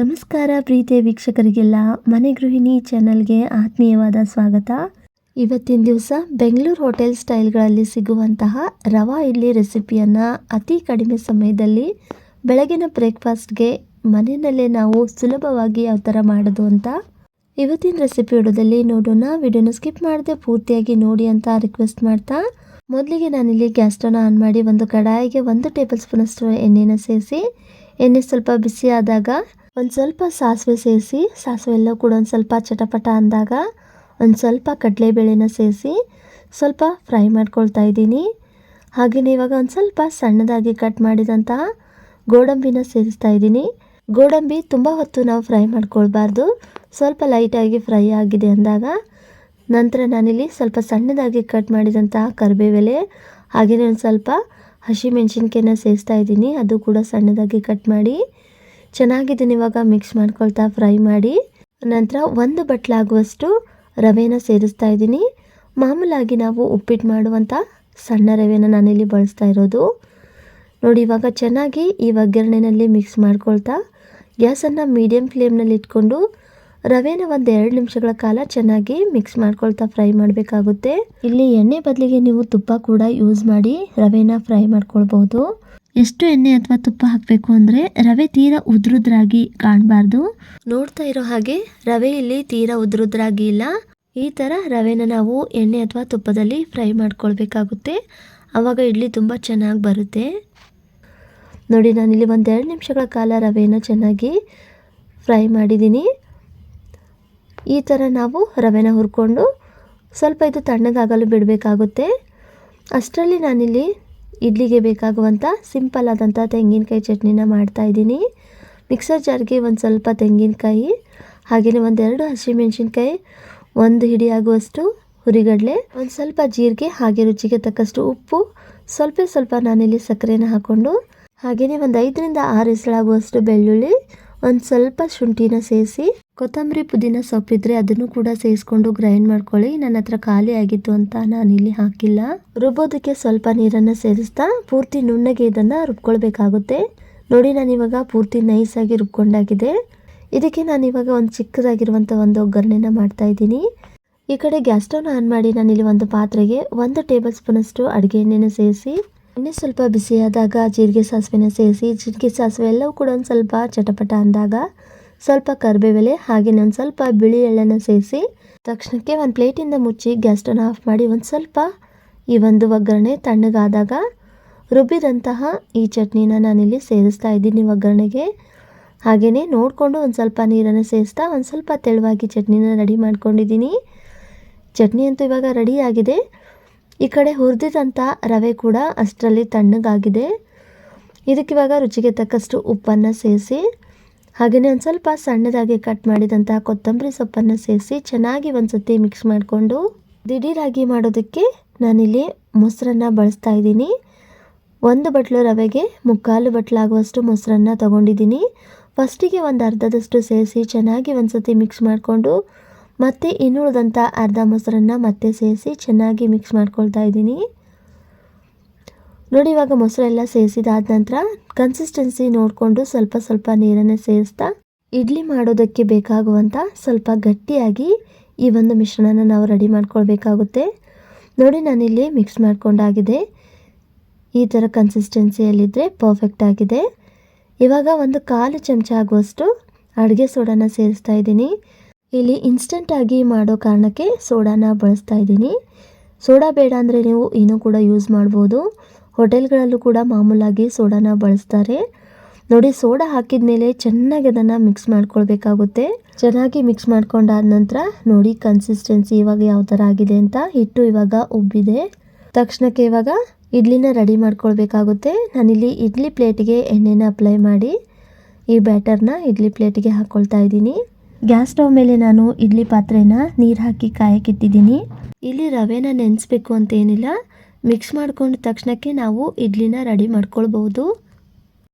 ನಮಸ್ಕಾರ ಪ್ರೀತಿಯ ವೀಕ್ಷಕರಿಗೆಲ್ಲ, ಮನೆ ಗೃಹಿಣಿ ಚಾನಲ್ಗೆ ಆತ್ಮೀಯವಾದ ಸ್ವಾಗತ. ಇವತ್ತಿನ ದಿವಸ ಬೆಂಗಳೂರು ಹೋಟೆಲ್ ಸ್ಟೈಲ್ಗಳಲ್ಲಿ ಸಿಗುವಂತಹ ರವಾ ಇಡ್ಲಿ ರೆಸಿಪಿಯನ್ನು ಅತಿ ಕಡಿಮೆ ಸಮಯದಲ್ಲಿ ಬೆಳಗಿನ ಬ್ರೇಕ್ಫಾಸ್ಟ್ಗೆ ಮನೆಯಲ್ಲೇ ನಾವು ಸುಲಭವಾಗಿ ಯಾವ ಥರ ಮಾಡೋದು ಅಂತ ಇವತ್ತಿನ ರೆಸಿಪಿ ವಿಡಿಯೋದಲ್ಲಿ ನೋಡೋಣ. ವಿಡಿಯೋನ ಸ್ಕಿಪ್ ಮಾಡದೆ ಪೂರ್ತಿಯಾಗಿ ನೋಡಿ ಅಂತ ರಿಕ್ವೆಸ್ಟ್ ಮಾಡ್ತಾ, ಮೊದಲಿಗೆ ನಾನಿಲ್ಲಿ ಗ್ಯಾಸ್ ಸ್ಟವ್ನ ಆನ್ ಮಾಡಿ ಒಂದು ಕಡಾಯಿಗೆ ಒಂದು ಟೇಬಲ್ ಸ್ಪೂನಷ್ಟು ಎಣ್ಣೆನ ಸೇರಿಸಿ, ಎಣ್ಣೆ ಸ್ವಲ್ಪ ಬಿಸಿ ಆದಾಗ ಒಂದು ಸ್ವಲ್ಪ ಸಾಸಿವೆ ಸೇರಿಸಿ, ಸಾಸಿವೆ ಎಲ್ಲ ಕೂಡ ಒಂದು ಸ್ವಲ್ಪ ಚಟಪಟ ಅಂದಾಗ ಒಂದು ಸ್ವಲ್ಪ ಕಡಲೆಬೇಳೆನ ಸೇರಿಸಿ ಸ್ವಲ್ಪ ಫ್ರೈ ಮಾಡ್ಕೊಳ್ತಾ ಇದ್ದೀನಿ. ಹಾಗೆಯೇ ಇವಾಗ ಒಂದು ಸ್ವಲ್ಪ ಸಣ್ಣದಾಗಿ ಕಟ್ ಮಾಡಿದಂತಹ ಗೋಡಂಬಿನ ಸೇರಿಸ್ತಾ ಇದ್ದೀನಿ. ಗೋಡಂಬಿ ತುಂಬ ಹೊತ್ತು ನಾವು ಫ್ರೈ ಮಾಡ್ಕೊಳ್ಬಾರ್ದು. ಸ್ವಲ್ಪ ಲೈಟಾಗಿ ಫ್ರೈ ಆಗಿದೆ ಅಂದಾಗ ನಂತರ ನಾನಿಲ್ಲಿ ಸ್ವಲ್ಪ ಸಣ್ಣದಾಗಿ ಕಟ್ ಮಾಡಿದಂತಹ ಕರಿಬೇವೆಲೆ ಹಾಗೆಯೇ ಒಂದು ಸ್ವಲ್ಪ ಹಸಿಮೆಣ್ಸಿನ್ಕಾಯಿನ ಸೇರಿಸ್ತಾ ಇದ್ದೀನಿ. ಅದು ಕೂಡ ಸಣ್ಣದಾಗಿ ಕಟ್ ಮಾಡಿ ಚೆನ್ನಾಗಿ ಇದನ್ನ ಇವಾಗ ಮಿಕ್ಸ್ ಮಾಡ್ಕೊಳ್ತಾ ಫ್ರೈ ಮಾಡಿ. ನಂತರ ಒಂದು ಬಟ್ಲಾಗುವಷ್ಟು ರವೆನ ಸೇರಿಸ್ತಾ ಇದ್ದೀನಿ. ಮಾಮೂಲಾಗಿ ನಾವು ಉಪ್ಪಿಟ್ಟು ಮಾಡುವಂಥ ಸಣ್ಣ ರವೆನ ನಾನಿಲ್ಲಿ ಬಳಸ್ತಾ ಇರೋದು. ನೋಡಿ ಇವಾಗ ಚೆನ್ನಾಗಿ ಈ ಒಗ್ಗರಣೆಯಲ್ಲಿ ಮಿಕ್ಸ್ ಮಾಡ್ಕೊಳ್ತಾ ಗ್ಯಾಸನ್ನು ಮೀಡಿಯಮ್ ಫ್ಲೇಮ್ನಲ್ಲಿ ಇಟ್ಕೊಂಡು ರವೆನ ಒಂದು ಎರಡು ನಿಮಿಷಗಳ ಕಾಲ ಚೆನ್ನಾಗಿ ಮಿಕ್ಸ್ ಮಾಡ್ಕೊಳ್ತಾ ಫ್ರೈ ಮಾಡಬೇಕಾಗುತ್ತೆ. ಇಲ್ಲಿ ಎಣ್ಣೆ ಬದಲಿಗೆ ನೀವು ತುಪ್ಪ ಕೂಡ ಯೂಸ್ ಮಾಡಿ ರವೆನ ಫ್ರೈ ಮಾಡ್ಕೊಳ್ಬಹುದು. ಎಷ್ಟು ಎಣ್ಣೆ ಅಥವಾ ತುಪ್ಪ ಹಾಕಬೇಕು ಅಂದರೆ ರವೆ ತೀರಾ ಉದ್ರುದ್ರಾಗಿ ಕಾಣಬಾರ್ದು. ನೋಡ್ತಾ ಇರೋ ಹಾಗೆ ರವೆ ಇಲ್ಲಿ ತೀರಾ ಉದ್ರುದ್ರಾಗಿ ಇಲ್ಲ. ಈ ಥರ ರವೆನ ನಾವು ಎಣ್ಣೆ ಅಥವಾ ತುಪ್ಪದಲ್ಲಿ ಫ್ರೈ ಮಾಡ್ಕೊಳ್ಬೇಕಾಗುತ್ತೆ. ಆವಾಗ ಇಡ್ಲಿ ತುಂಬ ಚೆನ್ನಾಗಿ ಬರುತ್ತೆ. ನೋಡಿ ನಾನಿಲ್ಲಿ ಒಂದೆರಡು ನಿಮಿಷಗಳ ಕಾಲ ರವೆನ ಚೆನ್ನಾಗಿ ಫ್ರೈ ಮಾಡಿದ್ದೀನಿ ಈ ಥರ ನಾವು ರವೆನ ಹುರ್ಕೊಂಡು ಸ್ವಲ್ಪ ಇದು ತಣ್ಣಗಾಗಲು ಬಿಡಬೇಕಾಗುತ್ತೆ. ಅಷ್ಟರಲ್ಲಿ ನಾನಿಲ್ಲಿ ಇಡ್ಲಿಗೆ ಬೇಕಾಗುವಂಥ ಸಿಂಪಲ್ ಆದಂಥ ತೆಂಗಿನಕಾಯಿ ಚಟ್ನಿನ ಮಾಡ್ತಾಯಿದ್ದೀನಿ ಮಿಕ್ಸರ್ ಜಾರ್ಗೆ ಒಂದು ಸ್ವಲ್ಪ ತೆಂಗಿನಕಾಯಿ ಹಾಗೆಯೇ ಒಂದೆರಡು ಹಸಿಮೆಣಸಿನ್ಕಾಯಿ, ಒಂದು ಹಿಡಿ ಆಗುವಷ್ಟು ಹುರಿಗಡಲೆ, ಒಂದು ಸ್ವಲ್ಪ ಜೀರಿಗೆ, ಹಾಗೆ ರುಚಿಗೆ ತಕ್ಕಷ್ಟು ಉಪ್ಪು, ಸ್ವಲ್ಪ ಸ್ವಲ್ಪ ನಾನಿಲ್ಲಿ ಸಕ್ಕರೆನ ಹಾಕ್ಕೊಂಡು ಹಾಗೆಯೇ ಒಂದು ಐದರಿಂದ ಆರು ಹೆಸಳಾಗುವಷ್ಟು ಬೆಳ್ಳುಳ್ಳಿ, ಒಂದು ಸ್ವಲ್ಪ ಶುಂಠಿನ ಸೇರಿಸಿ ಕೊತ್ತಂಬರಿ ಪುದೀನ ಸೊಪ್ಪಿದ್ರೆ ಅದನ್ನು ಕೂಡ ಸೇರಿಸ್ಕೊಂಡು ಗ್ರೈಂಡ್ ಮಾಡ್ಕೊಳ್ಳಿ. ನನ್ನ ಹತ್ರ ಖಾಲಿ ಆಗಿತ್ತು ಅಂತ ನಾನು ಇಲ್ಲಿ ಹಾಕಿಲ್ಲ. ರುಬ್ಬೋದಕ್ಕೆ ಸ್ವಲ್ಪ ನೀರನ್ನು ಸೇರಿಸ್ತಾ ಪೂರ್ತಿ ನುಣ್ಣಗೆ ಇದನ್ನು ರುಬ್ಕೊಳ್ಬೇಕಾಗುತ್ತೆ. ನೋಡಿ, ನಾನು ಇವಾಗ ಪೂರ್ತಿ ನೈಸಾಗಿ ರುಬ್ಕೊಂಡಾಗಿದೆ. ಇದಕ್ಕೆ ನಾನು ಇವಾಗ ಒಂದು ಚಿಕ್ಕದಾಗಿರುವಂಥ ಒಂದು ಒಗ್ಗರಣೆನ ಮಾಡ್ತಾ ಇದ್ದೀನಿ. ಈ ಕಡೆ ಗ್ಯಾಸ್ ಸ್ಟವ್ನ ಆನ್ ಮಾಡಿ ನಾನಿಲ್ಲಿ ಒಂದು ಪಾತ್ರೆಗೆ ಒಂದು ಟೇಬಲ್ ಸ್ಪೂನಷ್ಟು ಅಡುಗೆ ಎಣ್ಣೆನ ಸೇರಿಸಿ, ಎಣ್ಣೆ ಸ್ವಲ್ಪ ಬಿಸಿಯಾದಾಗ ಜೀರಿಗೆ ಸಾಸಿವೆನ ಸೇರಿಸಿ, ಜೀರಿಗೆ ಸಾಸಿವೆ ಎಲ್ಲವೂ ಕೂಡ ಒಂದು ಸ್ವಲ್ಪ ಚಟಪಟ ಅಂದಾಗ ಸ್ವಲ್ಪ ಕರಿಬೇವೆಲೆ ಹಾಗೆ ನಾನು ಸ್ವಲ್ಪ ಬಿಳಿ ಎಳ್ಳನ್ನು ಸೇರಿಸಿ, ತಕ್ಷಣಕ್ಕೆ ಒಂದು ಪ್ಲೇಟಿಂದ ಮುಚ್ಚಿ ಗ್ಯಾಸ್ಟನ್ನು ಆಫ್ ಮಾಡಿ ಒಂದು ಸ್ವಲ್ಪ ಈ ಒಂದು ಒಗ್ಗರಣೆ ತಣ್ಣಗಾದಾಗ ರುಬ್ಬಿದಂತಹ ಈ ಚಟ್ನಿನ ನಾನಿಲ್ಲಿ ಸೇರಿಸ್ತಾ ಇದ್ದೀನಿ ಒಗ್ಗರಣೆಗೆ. ಹಾಗೆಯೇ ನೋಡಿಕೊಂಡು ಒಂದು ಸ್ವಲ್ಪ ನೀರನ್ನು ಸೇರಿಸ್ತಾ ಒಂದು ಸ್ವಲ್ಪ ತೆಳುವಾಗಿ ಚಟ್ನಿನ ರೆಡಿ ಮಾಡ್ಕೊಂಡಿದ್ದೀನಿ. ಚಟ್ನಿ ಅಂತೂ ಇವಾಗ ರೆಡಿ ಆಗಿದೆ. ಈ ಕಡೆ ಹುರಿದಿದಂಥ ರವೆ ಕೂಡ ಅಷ್ಟರಲ್ಲಿ ತಣ್ಣಗಾಗಿದೆ. ಇದಕ್ಕಿವಾಗ ರುಚಿಗೆ ತಕ್ಕಷ್ಟು ಉಪ್ಪನ್ನು ಸೇರಿಸಿ ಹಾಗೆಯೇ ಒಂದು ಸ್ವಲ್ಪ ಸಣ್ಣದಾಗಿ ಕಟ್ ಮಾಡಿದಂತಹ ಕೊತ್ತಂಬರಿ ಸೊಪ್ಪನ್ನು ಸೇರಿಸಿ ಚೆನ್ನಾಗಿ ಒಂದು ಸತಿ ಮಿಕ್ಸ್ ಮಾಡಿಕೊಂಡು ದಿಢೀರಾಗಿ ಮಾಡೋದಕ್ಕೆ ನಾನಿಲ್ಲಿ ಮೊಸರನ್ನ ಬಳಸ್ತಾ ಇದ್ದೀನಿ. ಒಂದು ಬಟ್ಲು ರವೆಗೆ ಮುಕ್ಕಾಲು ಬಟ್ಲಾಗುವಷ್ಟು ಮೊಸರನ್ನ ತಗೊಂಡಿದ್ದೀನಿ. ಫಸ್ಟಿಗೆ ಒಂದು ಅರ್ಧದಷ್ಟು ಸೇರಿಸಿ ಚೆನ್ನಾಗಿ ಒಂದು ಸತಿ ಮಿಕ್ಸ್ ಮಾಡಿಕೊಂಡು ಮತ್ತು ಇನ್ನುಳಿದಂಥ ಅರ್ಧ ಮೊಸರನ್ನು ಮತ್ತೆ ಸೇರಿಸಿ ಚೆನ್ನಾಗಿ ಮಿಕ್ಸ್ ಮಾಡ್ಕೊಳ್ತಾ ಇದ್ದೀನಿ. ನೋಡಿ, ಇವಾಗ ಮೊಸರೆಲ್ಲ ಸೇರಿಸಿದಾದ ನಂತರ ಕನ್ಸಿಸ್ಟೆನ್ಸಿ ನೋಡಿಕೊಂಡು ಸ್ವಲ್ಪ ಸ್ವಲ್ಪ ನೀರನ್ನು ಸೇರಿಸ್ತಾ ಇಡ್ಲಿ ಮಾಡೋದಕ್ಕೆ ಬೇಕಾಗುವಂಥ ಸ್ವಲ್ಪ ಗಟ್ಟಿಯಾಗಿ ಈ ಒಂದು ಮಿಶ್ರಣನ ನಾವು ರೆಡಿ ಮಾಡ್ಕೊಳ್ಬೇಕಾಗುತ್ತೆ. ನೋಡಿ, ನಾನಿಲ್ಲಿ ಮಿಕ್ಸ್ ಮಾಡ್ಕೊಂಡಾಗಿದೆ ಈ ಥರ ಕನ್ಸಿಸ್ಟೆನ್ಸಿಯಲ್ಲಿದ್ದರೆ ಪರ್ಫೆಕ್ಟ್ ಆಗಿದೆ. ಇವಾಗ ಒಂದು ಕಾಲು ಚಮಚ ಆಗುವಷ್ಟು ಅಡುಗೆ ಸೋಡಾನ ಸೇರಿಸ್ತಾ ಇದ್ದೀನಿ. ಇಲ್ಲಿ ಇನ್ಸ್ಟೆಂಟಾಗಿ ಮಾಡೋ ಕಾರಣಕ್ಕೆ ಸೋಡಾನ ಬಳಸ್ತಾ ಇದ್ದೀನಿ. ಸೋಡಾ ಬೇಡ ಅಂದರೆ ನೀವು ಏನೂ ಕೂಡ ಯೂಸ್ ಮಾಡ್ಬೋದು. ಹೋಟೆಲ್ಗಳಲ್ಲೂ ಕೂಡ ಮಾಮೂಲಾಗಿ ಸೋಡಾನ ಬಳಸ್ತಾರೆ. ನೋಡಿ, ಸೋಡಾ ಹಾಕಿದ ಮೇಲೆ ಚೆನ್ನಾಗಿ ಅದನ್ನು ಮಿಕ್ಸ್ ಮಾಡ್ಕೊಳ್ಬೇಕಾಗುತ್ತೆ. ಚೆನ್ನಾಗಿ ಮಿಕ್ಸ್ ಮಾಡ್ಕೊಂಡಾದ ನಂತರ ನೋಡಿ ಕನ್ಸಿಸ್ಟೆನ್ಸಿ ಇವಾಗ ಯಾವ ಥರ ಆಗಿದೆ ಅಂತ ಹಿಟ್ಟು ಇವಾಗ ಉಬ್ಬಿದೆ. ತಕ್ಷಣಕ್ಕೆ ಇವಾಗ ಇಡ್ಲಿನ ರೆಡಿ ಮಾಡ್ಕೊಳ್ಬೇಕಾಗುತ್ತೆ. ನಾನಿಲ್ಲಿ ಇಡ್ಲಿ ಪ್ಲೇಟ್ಗೆ ಎಣ್ಣೆನ ಅಪ್ಲೈ ಮಾಡಿ ಈ ಬ್ಯಾಟರ್ನ ಇಡ್ಲಿ ಪ್ಲೇಟ್ಗೆ ಹಾಕ್ಕೊಳ್ತಾ ಇದ್ದೀನಿ. ಗ್ಯಾಸ್ ಸ್ಟವ್ ಮೇಲೆ ನಾನು ಇಡ್ಲಿ ಪಾತ್ರೆನ ನೀರು ಹಾಕಿ ಕಾಯಕ್ಕಿಟ್ಟಿದ್ದೀನಿ ಇಲ್ಲಿ ರವೆನ ನೆನೆಸ್ಬೇಕು ಅಂತ ಏನಿಲ್ಲ. ಮಿಕ್ಸ್ ಮಾಡ್ಕೊಂಡ ತಕ್ಷಣಕ್ಕೆ ನಾವು ಇಡ್ಲಿನ ರೆಡಿ ಮಾಡ್ಕೊಳ್ಬೋದು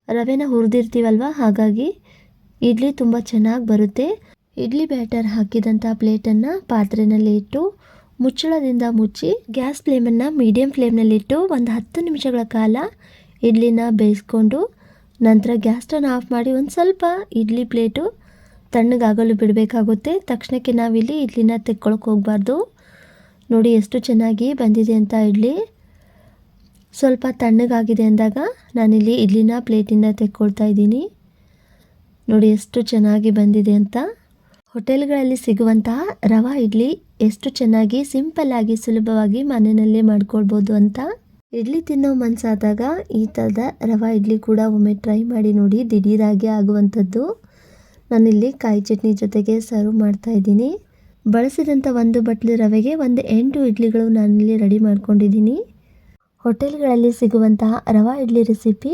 ರವೆನ ಹುರಿದಿರ್ತೀವಲ್ವ? ಹಾಗಾಗಿ ಇಡ್ಲಿ ತುಂಬ ಚೆನ್ನಾಗಿ ಬರುತ್ತೆ. ಇಡ್ಲಿ ಬ್ಯಾಟರ್ ಹಾಕಿದಂಥ ಪ್ಲೇಟನ್ನು ಪಾತ್ರೆಯಲ್ಲಿ ಇಟ್ಟು ಮುಚ್ಚಳದಿಂದ ಮುಚ್ಚಿ ಗ್ಯಾಸ್ ಫ್ಲೇಮನ್ನು ಮೀಡಿಯಂ ಫ್ಲೇಮ್ನಲ್ಲಿಟ್ಟು ಒಂದು ಹತ್ತು ನಿಮಿಷಗಳ ಕಾಲ ಇಡ್ಲಿನ ಬೇಯಿಸ್ಕೊಂಡು ನಂತರ ಗ್ಯಾಸ್ ಸ್ಟನ್ ಆಫ್ ಮಾಡಿ ಒಂದು ಸ್ವಲ್ಪ ಇಡ್ಲಿ ಪ್ಲೇಟು ತಣ್ಣಗಾಗಲು ಬಿಡಬೇಕಾಗುತ್ತೆ. ತಕ್ಷಣಕ್ಕೆ ನಾವಿಲ್ಲಿ ಇಡ್ಲಿನ ತೆಕ್ಕೊಳಕ್ಕೆ ಹೋಗಬಾರ್ದು. ನೋಡಿ ಎಷ್ಟು ಚೆನ್ನಾಗಿ ಬಂದಿದೆ ಅಂತ ಇಡ್ಲಿ. ಸ್ವಲ್ಪ ತಣ್ಣಗಾಗಿದೆ ಅಂದಾಗ ನಾನಿಲ್ಲಿ ಇಡ್ಲಿನ ಪ್ಲೇಟಿಂದ ತೆಕ್ಕೊಳ್ತಾ ಇದ್ದೀನಿ. ನೋಡಿ ಎಷ್ಟು ಚೆನ್ನಾಗಿ ಬಂದಿದೆ ಅಂತ. ಹೋಟೆಲ್ಗಳಲ್ಲಿ ಸಿಗುವಂತಹ ರವಾ ಇಡ್ಲಿ ಎಷ್ಟು ಚೆನ್ನಾಗಿ ಸಿಂಪಲ್ ಆಗಿ ಸುಲಭವಾಗಿ ಮನೆಯಲ್ಲೇ ಮಾಡ್ಕೊಳ್ಬೋದು ಅಂತ. ಇಡ್ಲಿ ತಿನ್ನೋ ಮನಸ್ಸಾದಾಗ ಈ ಥರದ ರವಾ ಇಡ್ಲಿ ಕೂಡ ಒಮ್ಮೆ ಟ್ರೈ ಮಾಡಿ ನೋಡಿ ದಿಢೀರಾಗಿ ಆಗುವಂಥದ್ದು. ನಾನಿಲ್ಲಿ ಕಾಯಿ ಚಟ್ನಿ ಜೊತೆಗೆ ಸರ್ವ್ ಮಾಡ್ತಾ ಇದ್ದೀನಿ. ಬಳಸಿದಂಥ ಒಂದು ಬಟ್ಲು ರವೆಗೆ ಒಂದು ಎಂಟು ಇಡ್ಲಿಗಳು ನಾನಿಲ್ಲಿ ರೆಡಿ ಮಾಡ್ಕೊಂಡಿದ್ದೀನಿ. ಹೋಟೆಲ್ಗಳಲ್ಲಿ ಸಿಗುವಂತಹ ರವಾ ಇಡ್ಲಿ ರೆಸಿಪಿ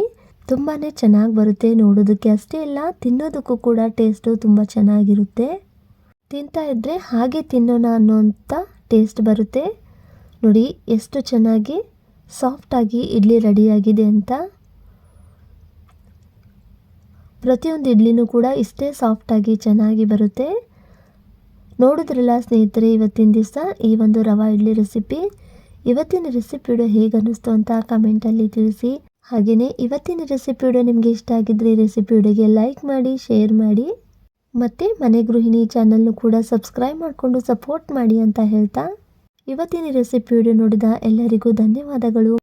ತುಂಬಾ ಚೆನ್ನಾಗಿ ಬರುತ್ತೆ ನೋಡೋದಕ್ಕೆ. ಅಷ್ಟೇ ಇಲ್ಲ, ತಿನ್ನೋದಕ್ಕೂ ಕೂಡ ಟೇಸ್ಟು ತುಂಬ ಚೆನ್ನಾಗಿರುತ್ತೆ. ತಿಂತಾ ಇದ್ದರೆ ಹಾಗೆ ತಿನ್ನೋಣ ಅನ್ನೋಂಥ ಟೇಸ್ಟ್ ಬರುತ್ತೆ. ನೋಡಿ, ಎಷ್ಟು ಚೆನ್ನಾಗಿ ಸಾಫ್ಟಾಗಿ ಇಡ್ಲಿ ರೆಡಿಯಾಗಿದೆ ಅಂತ. ಪ್ರತಿಯೊಂದು ಇಡ್ಲಿನೂ ಕೂಡ ಇಷ್ಟೇ ಸಾಫ್ಟಾಗಿ ಚೆನ್ನಾಗಿ ಬರುತ್ತೆ. ನೋಡಿದ್ರಲ್ಲ ಸ್ನೇಹಿತರೆ, ಇವತ್ತಿನ ದಿವಸ ಈ ಒಂದು ರವಾ ಇಡ್ಲಿ ರೆಸಿಪಿ. ಇವತ್ತಿನ ರೆಸಿಪಿ ವಿಡಿಯೋ ಹೇಗೆ ಅನ್ನಿಸ್ತು ಅಂತ ಕಮೆಂಟಲ್ಲಿ ತಿಳಿಸಿ. ಹಾಗೆಯೇ ಇವತ್ತಿನ ರೆಸಿಪಿ ವಿಡಿಯೋ ನಿಮಗೆ ಇಷ್ಟ ಆಗಿದ್ರೆ ಈ ರೆಸಿಪಿ ವಿಡಿಯೋಗೆ ಲೈಕ್ ಮಾಡಿ ಶೇರ್ ಮಾಡಿ. ಮತ್ತು ಮನೆ ಗೃಹಿಣಿ ಚಾನಲ್ನು ಕೂಡ ಸಬ್ಸ್ಕ್ರೈಬ್ ಮಾಡಿಕೊಂಡು ಸಪೋರ್ಟ್ ಮಾಡಿ ಅಂತ ಹೇಳ್ತಾ. ಇವತ್ತಿನ ರೆಸಿಪಿ ವಿಡಿಯೋ ನೋಡಿದ ಎಲ್ಲರಿಗೂ ಧನ್ಯವಾದಗಳು.